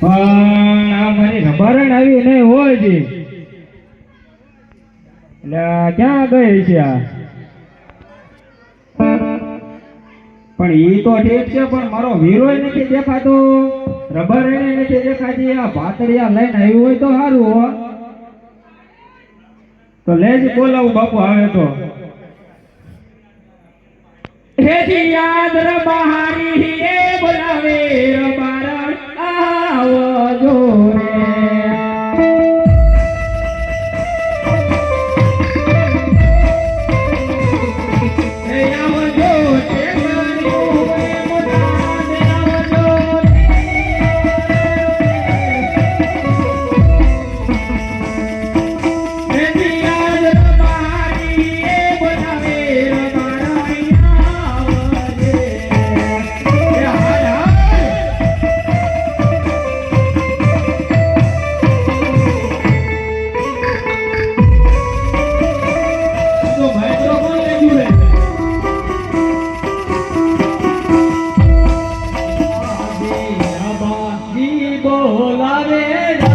પણ આ મારી આવી નહીં હોય જી. એટલે ક્યાં ગઈ છે પણ એ તો ઠીક છે, પણ મારો વીરો નથી દેખાતો. રબર નથી દેખાતી. આ ભાતડિયા લઈને આવ્યું હોય તો સારું હો. તો લેજ બોલાવું બાપુ આવે તો. યાદ રબાહારી બોલાવે બોલાવે